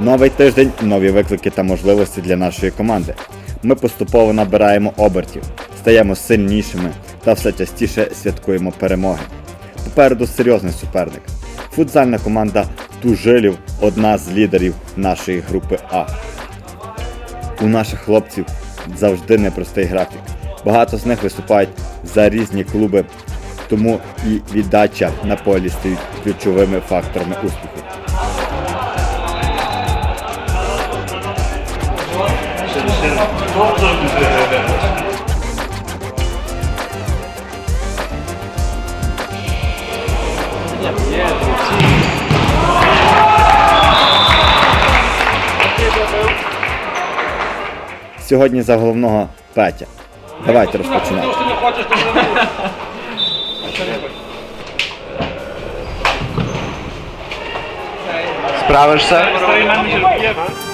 Новий тиждень, нові виклики та можливості для нашої команди. Ми поступово набираємо обертів, стаємо сильнішими та все частіше святкуємо перемоги. Попереду серйозний суперник. Футзальна команда Тужилів одна з лідерів нашої групи А. У наших хлопців завжди непростий графік. Багато з них виступають за різні клуби, тому і віддача на полі стають ключовими факторами успіху. Сьогодні за головного Петя. Давайте розпочинати. Справишся? П'ять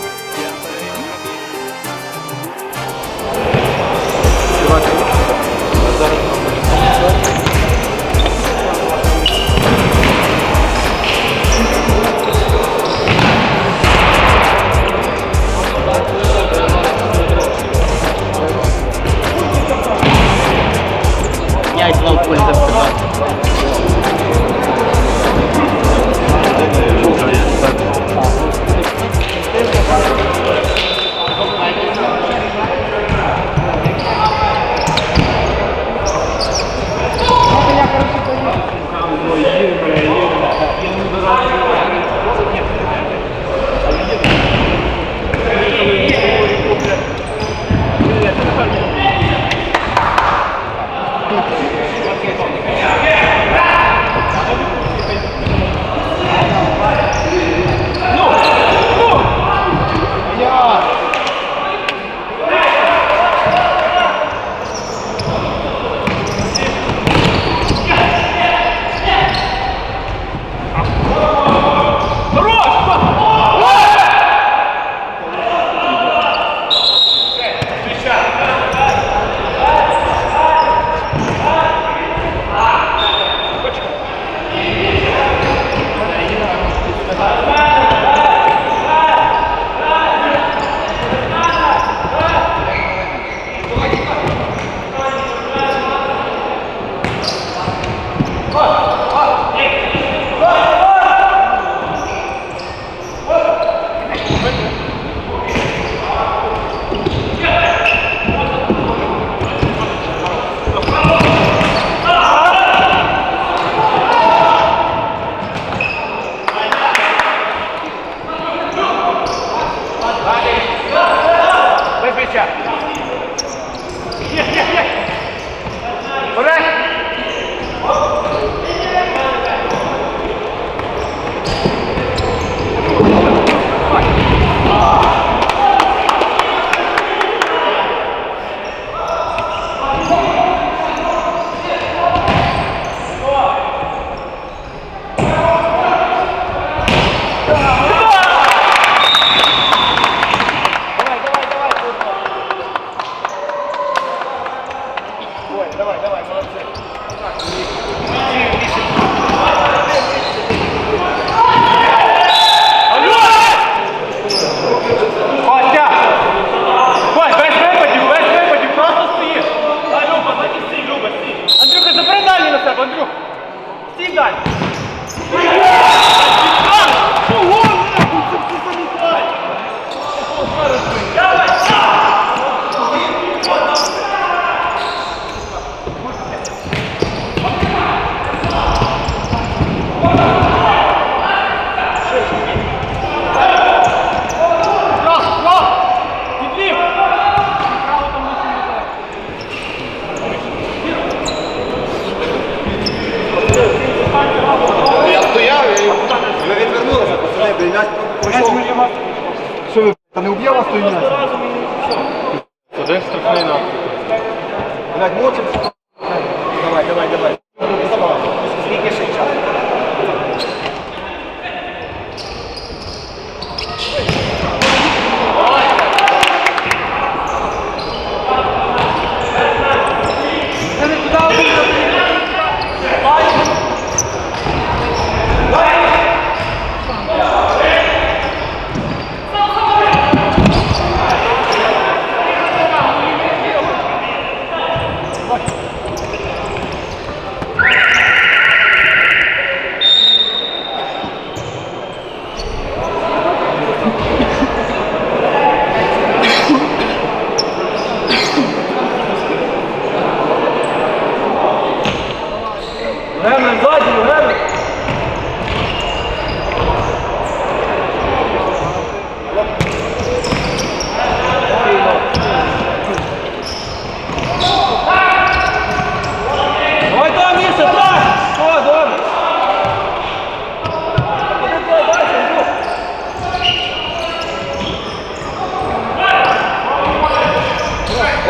Блядь,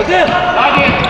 Bakın. Hadi.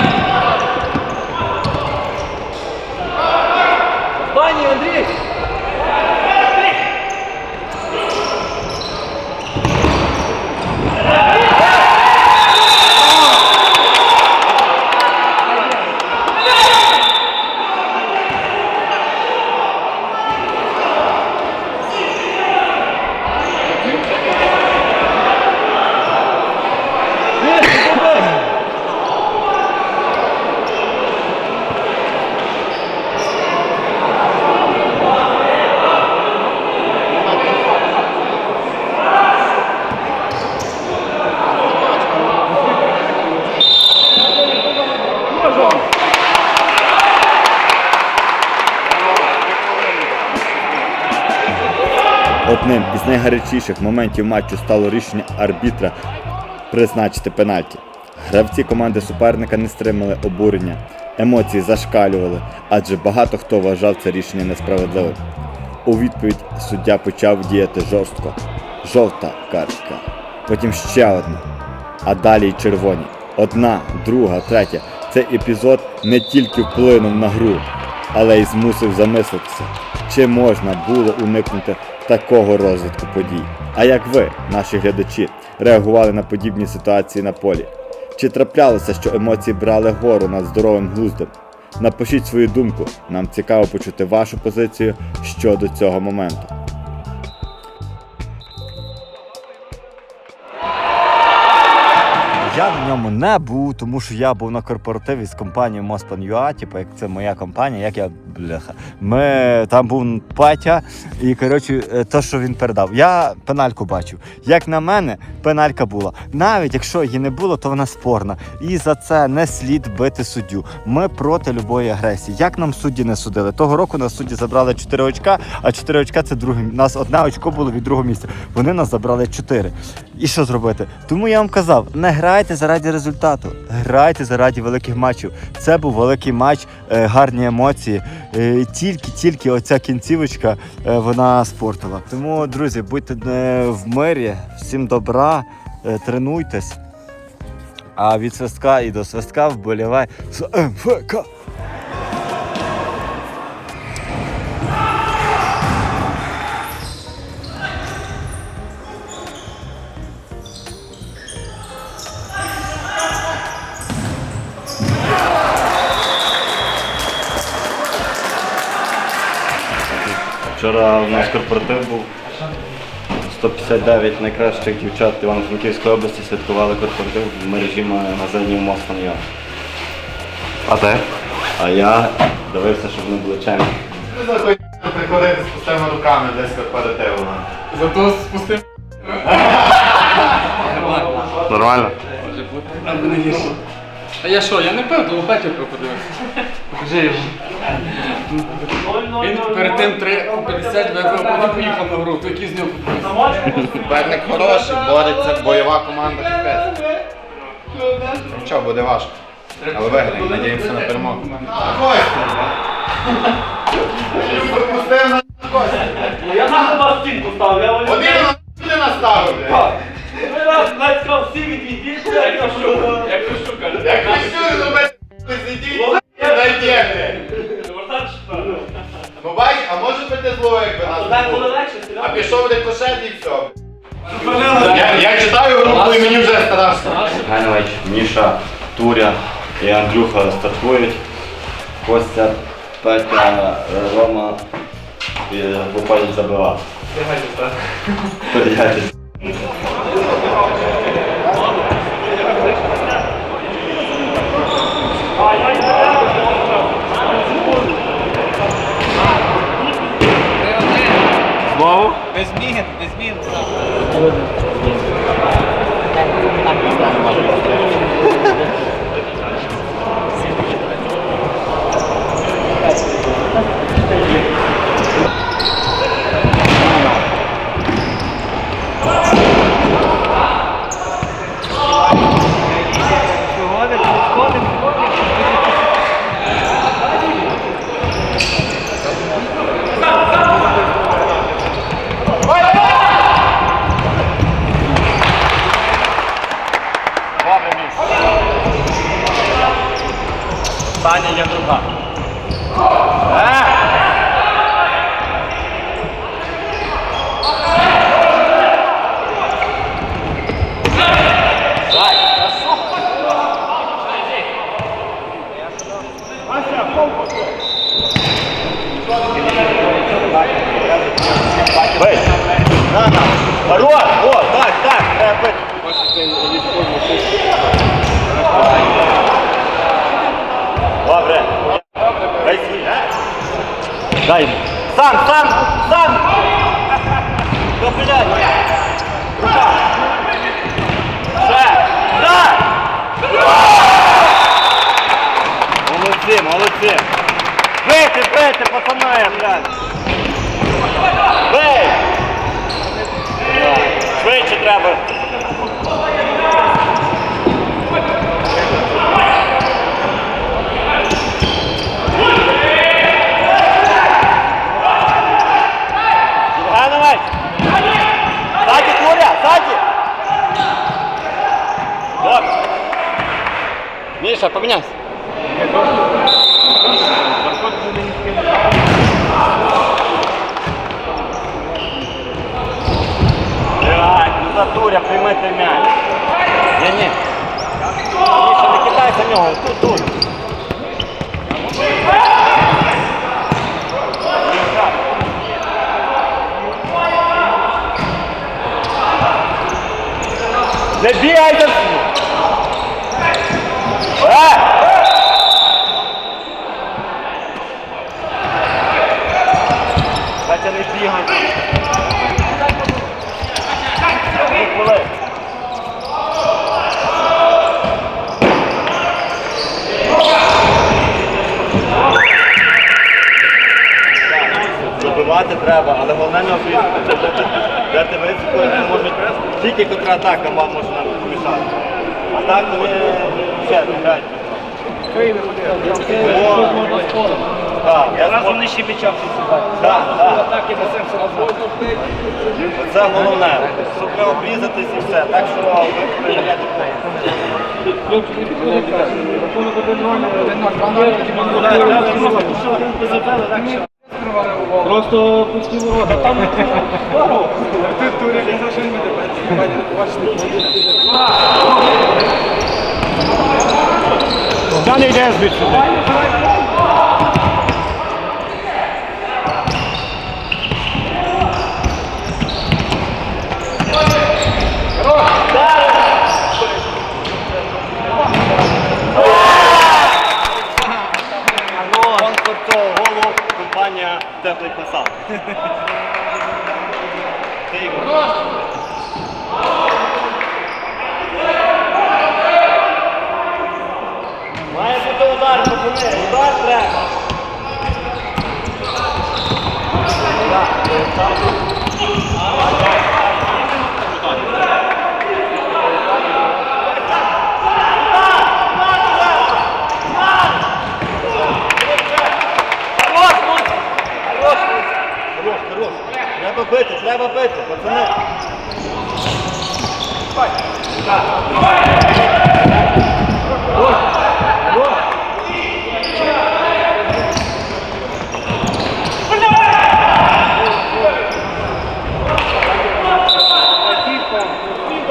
Із найгарячіших моментів матчу стало рішення арбітра призначити пенальті. Гравці команди суперника не стримали обурення, емоції зашкалювали, адже багато хто вважав це рішення несправедливим. У відповідь суддя почав діяти жорстко. Жовта картка, потім ще одна, а далі й червоні. Одна, друга, третя. Цей епізод не тільки вплинув на гру, але й змусив замислитися, чи можна було уникнути такого розвитку подій. А як ви, наші глядачі, реагували на подібні ситуації на полі? Чи траплялося, що емоції брали гору над здоровим глуздом? Напишіть свою думку, нам цікаво почути вашу позицію щодо цього моменту. Я в ньому не був, тому що я був на корпоративі з компанією Mospan.ua, типу, як це моя компанія, як я бляха. Ми там був Петя, і коротше, е, то, що він передав. Я пенальку бачив. Як на мене, пеналька була. Навіть якщо її не було, то вона спорна. І за це не слід бити суддю. Ми проти любої агресії. Як нам судді не судили? Того року нас судді забрали 4 очка, а 4 очка це друге. Нас одне очко було від другого місця. Вони нас забрали 4. І що зробити? Тому я вам казав, не грайте заради результату, грайте заради великих матчів. Це був великий матч, е, гарні емоції. Е, Тільки-тільки оця кінцівочка е, вона спортила. Тому, друзі, будьте е, в мирі, всім добра, е, тренуйтесь. А від свистка і до свистка вболівай з МФК. Вчора у нас корпоратив був. 159 найкращих дівчат Івано-Франківської області святкували корпоратив в мережі магазинів Мосфан.ua. А де? А я дивився, щоб вони були чемні. Приходити з пустими руками десь корпоративу. Зато спустив. Нормально? А я що, я не пив, то Петю подивився. Покажи йому. Він перед тим 3,50 випив, а потім поїхав на гру, то який з нього футболіст. Суперник хороший, бореться, бойова команда капець. Нічого, буде важко. Але виграємо, надіємося на перемогу. Я на вас стінку ставлю, я волю. Один на наставив, Ви нас навіть всі відійдіть, як на що. Як що каже? Як ви що зробити, зійдіть, найдєте. Ну зло, якби нас не було. А пішов рикошет і все. Я, я читаю групу і мені вже страшно. Ганович, Міша, Туря і Андрюха стартують. Костя, Петя, Рома і виходить забивати. Пригайтесь. ছিল прийми той м'яч. Ні, ні. Міша, не кидайся нього, тут, тут. Не бігайте! Катя, не бігай. Треба, але головне не обрізати. Де ти не можуть. Тільки контратака вам може нам помішати. А так вони все грають. Я вони ще м'яча Так, так. Це головне. Щоб обрізатись і все. Так що ви перевіряєте. Просто пусті ворота. Там не ворота. Ти турів, я Та не йде звідси. Спонсор цього голу компанія Теплий Фасад. Має бути удар, пацани, удар треба. Хорош, бити, треба бити, пацани.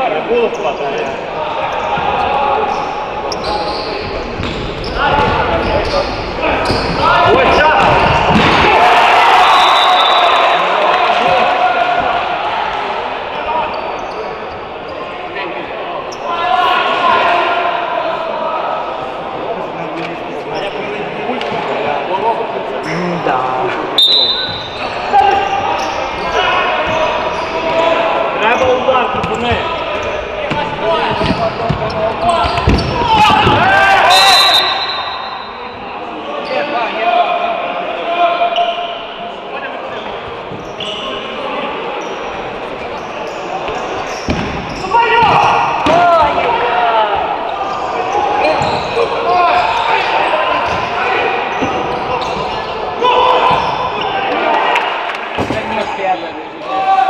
Не було спати. Ось час! Треба удар, пацани.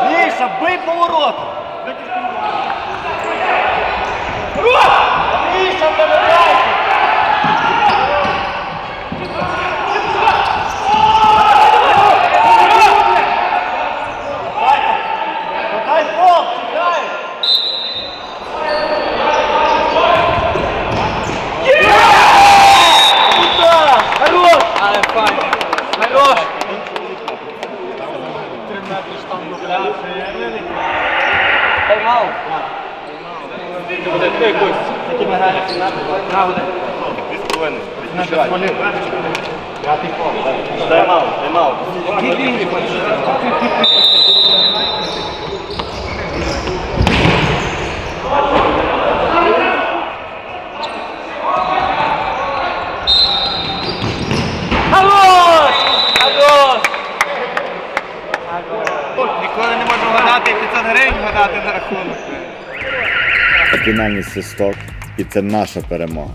Міша, бий поворот! Міша, передайте! Тайм-аут. Тайм-аут, тайм-аут. Гривень гадати на рахунок. Фінальний свисток, і це наша перемога.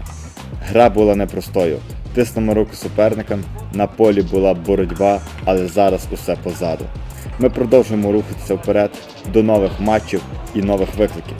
Гра була непростою. Тиснемо руку суперникам, на полі була боротьба, але зараз усе позаду. Ми продовжуємо рухатися вперед до нових матчів і нових викликів.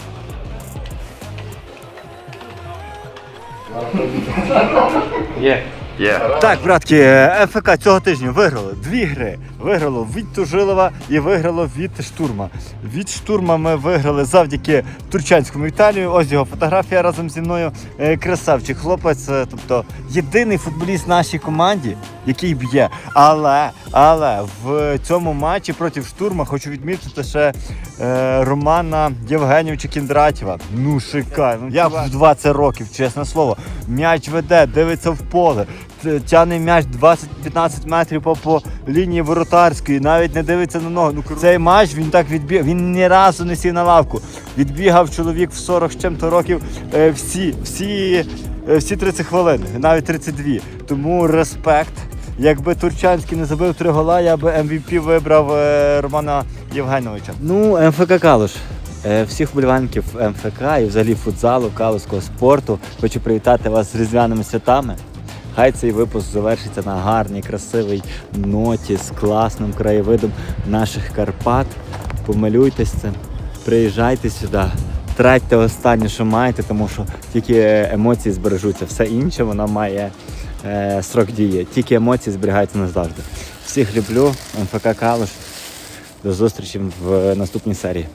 Так, братки, ФК цього тижня виграли дві гри. Виграло від Тужилова і виграло від штурма. Від штурма ми виграли завдяки Турчанському Віталію. Ось його фотографія разом зі мною. Е, Красавчик хлопець, е, тобто єдиний футболіст нашій команді, який б'є. Але, але в цьому матчі проти штурма хочу відмітити ще е, Романа Євгенівича Кіндратєва. Ну шикарно. Я в 20 років, чесне слово. М'яч веде, дивиться в поле, т- тягне м'яч 20-15 метрів по, по лінії воротарської, навіть не дивиться на ногу. Ну цей матч він так відбіг. Він ні разу не сів на лавку. Відбігав чоловік в 40 з чим-то років. е, всі, всі, е, всі 30 хвилин, навіть 32. Тому респект. Якби Турчанський не забив три гола, я би MVP вибрав е, Романа Євгеновича. Ну, МФК Калуш. Е, Всіх вболівальників МФК і взагалі футзалу, калузького спорту. Хочу привітати вас з різдвяними святами. Хай цей випуск завершиться на гарній, красивій ноті з класним краєвидом наших Карпат. Помилюйтесь цим, приїжджайте сюди, тратьте останнє, що маєте, тому що тільки емоції збережуться. Все інше воно має е, срок дії. Тільки емоції зберігаються назавжди. Всіх люблю, МФК Калуш. До зустрічі в наступній серії.